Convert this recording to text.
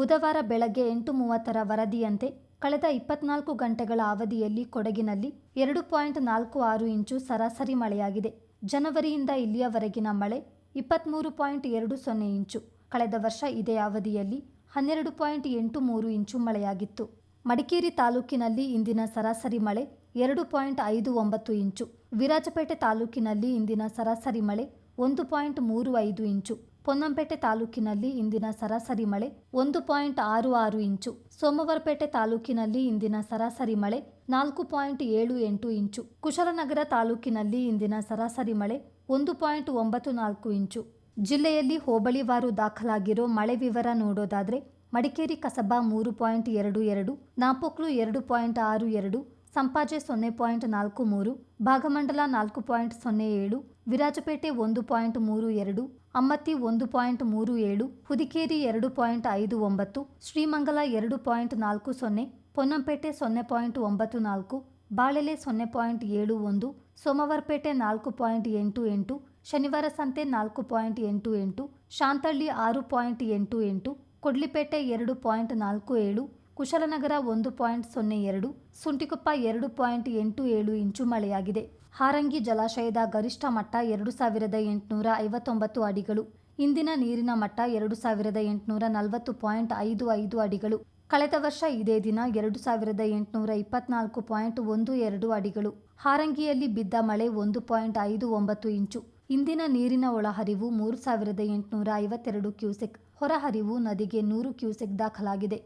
ಬುಧವಾರ ಬೆಳಗ್ಗೆ ಎಂಟು ಮೂವತ್ತರ ವರದಿಯಂತೆ ಕಳೆದ ಇಪ್ಪತ್ನಾಲ್ಕು ಗಂಟೆಗಳ ಅವಧಿಯಲ್ಲಿ ಕೊಡಗಿನಲ್ಲಿ ಎರಡು ಪಾಯಿಂಟ್ ನಾಲ್ಕು ಆರು ಇಂಚು ಸರಾಸರಿ ಮಳೆಯಾಗಿದೆ. ಜನವರಿಯಿಂದ ಇಲ್ಲಿಯವರೆಗಿನ ಮಳೆ ಇಪ್ಪತ್ತ್ಮೂರು ಪಾಯಿಂಟ್ ಎರಡು ಸೊನ್ನೆ ಇಂಚು. ಕಳೆದ ವರ್ಷ ಇದೇ ಅವಧಿಯಲ್ಲಿ ಹನ್ನೆರಡು ಪಾಯಿಂಟ್ ಎಂಟು ಮೂರು ಇಂಚು ಮಳೆಯಾಗಿತ್ತು. ಮಡಿಕೇರಿ ತಾಲೂಕಿನಲ್ಲಿ ಇಂದಿನ ಸರಾಸರಿ ಮಳೆ ಎರಡು ಪಾಯಿಂಟ್ ಐದು ಒಂಬತ್ತು ಇಂಚು. ವಿರಾಜಪೇಟೆ ತಾಲೂಕಿನಲ್ಲಿ ಇಂದಿನ ಸರಾಸರಿ ಮಳೆ ಒಂದು ಪಾಯಿಂಟ್ ಮೂರು ಐದು ಇಂಚು. ಪೊನ್ನಂಪೇಟೆ ತಾಲೂಕಿನಲ್ಲಿ ಇಂದಿನ ಸರಾಸರಿ ಮಳೆ ಒಂದು ಪಾಯಿಂಟ್ ಆರು ಆರು ಇಂಚು. ಸೋಮವಾರಪೇಟೆ ತಾಲೂಕಿನಲ್ಲಿ ಇಂದಿನ ಸರಾಸರಿ ಮಳೆ ನಾಲ್ಕು ಪಾಯಿಂಟ್ ಏಳು ಎಂಟು ಇಂಚು. ಕುಶಲನಗರ ತಾಲೂಕಿನಲ್ಲಿ ಇಂದಿನ ಸರಾಸರಿ ಮಳೆ ಒಂದು ಪಾಯಿಂಟ್ ಒಂಬತ್ತು ನಾಲ್ಕು ಇಂಚು. ಜಿಲ್ಲೆಯಲ್ಲಿ ಹೋಬಳಿವಾರು ದಾಖಲಾಗಿರೋ ಮಳೆ ವಿವರ ನೋಡೋದಾದರೆ ಮಡಿಕೇರಿ ಕಸಬಾ ಮೂರು ಪಾಯಿಂಟ್ ಎರಡು ಎರಡು, ನಾಪೋಕ್ಲು ಎರಡು ಪಾಯಿಂಟ್ ಆರು ಎರಡು, ಸಂಪಾಜೆ ಸೊನ್ನೆ ಪಾಯಿಂಟ್ ನಾಲ್ಕು ಮೂರು, ಭಾಗಮಂಡಲ ನಾಲ್ಕು ಪಾಯಿಂಟ್ ಸೊನ್ನೆ ಏಳು ವಿರಾಜಪೇಟೆ ಒಂದು ಪಾಯಿಂಟ್ ಮೂರು ಎರಡು, ಅಮ್ಮತ್ತಿ ಒಂದು ಪಾಯಿಂಟ್ ಮೂರು ಏಳು ಹುದಿಕೇರಿ ಎರಡು ಪಾಯಿಂಟ್ ಐದು ಒಂಬತ್ತು, ಶ್ರೀಮಂಗಲ ಎರಡು ಪಾಯಿಂಟ್ ನಾಲ್ಕು ಸೊನ್ನೆ, ಪೊನ್ನಂಪೇಟೆ ಸೊನ್ನೆ ಪಾಯಿಂಟ್ ಒಂಬತ್ತು ನಾಲ್ಕು, ಬಾಳೆಲೆ ಸೊನ್ನೆ ಪಾಯಿಂಟ್ ಏಳು ಒಂದು, ಸೋಮವಾರಪೇಟೆ ನಾಲ್ಕು ಪಾಯಿಂಟ್ ಎಂಟು ಎಂಟು, ಶನಿವಾರ ಸಂತೆ ನಾಲ್ಕು ಪಾಯಿಂಟ್ ಎಂಟು ಎಂಟು, ಶಾಂತಳ್ಳಿ ಆರು ಪಾಯಿಂಟ್ ಎಂಟು ಎಂಟು, ಕೊಡ್ಲಿಪೇಟೆ ಎರಡು ಪಾಯಿಂಟ್ ನಾಲ್ಕು ಏಳು ಕುಶಲನಗರ ಒಂದು ಪಾಯಿಂಟ್ ಸೊನ್ನೆ ಎರಡು, ಸುಂಟಿಕೊಪ್ಪ ಎರಡು ಪಾಯಿಂಟ್ ಎಂಟು ಏಳು ಇಂಚು ಮಳೆಯಾಗಿದೆ. ಹಾರಂಗಿ ಜಲಾಶಯದ ಗರಿಷ್ಠ ಮಟ್ಟ ಎರಡು ಸಾವಿರದ ಎಂಟುನೂರ ಐವತ್ತೊಂಬತ್ತು ಅಡಿಗಳು. ಇಂದಿನ ನೀರಿನ ಮಟ್ಟ ಎರಡು ಸಾವಿರದ ಎಂಟುನೂರ ನಲವತ್ತು ಪಾಯಿಂಟ್ ಐದು ಐದು ಅಡಿಗಳು. ಕಳೆದ ವರ್ಷ ಇದೇ ದಿನ ಎರಡು ಸಾವಿರದ ಎಂಟುನೂರ ಇಪ್ಪತ್ನಾಲ್ಕು ಪಾಯಿಂಟ್ ಒಂದು ಎರಡು ಅಡಿಗಳು. ಹಾರಂಗಿಯಲ್ಲಿ ಬಿದ್ದ ಮಳೆ ಒಂದು ಪಾಯಿಂಟ್ ಐದು ಒಂಬತ್ತು ಇಂಚು. ಇಂದಿನ ನೀರಿನ ಒಳಹರಿವು ಮೂರು ಸಾವಿರದ ಎಂಟುನೂರ ಐವತ್ತೆರಡು ಕ್ಯೂಸೆಕ್, ಹೊರಹರಿವು ನದಿಗೆ ನೂರು ಕ್ಯೂಸೆಕ್ ದಾಖಲಾಗಿದೆ.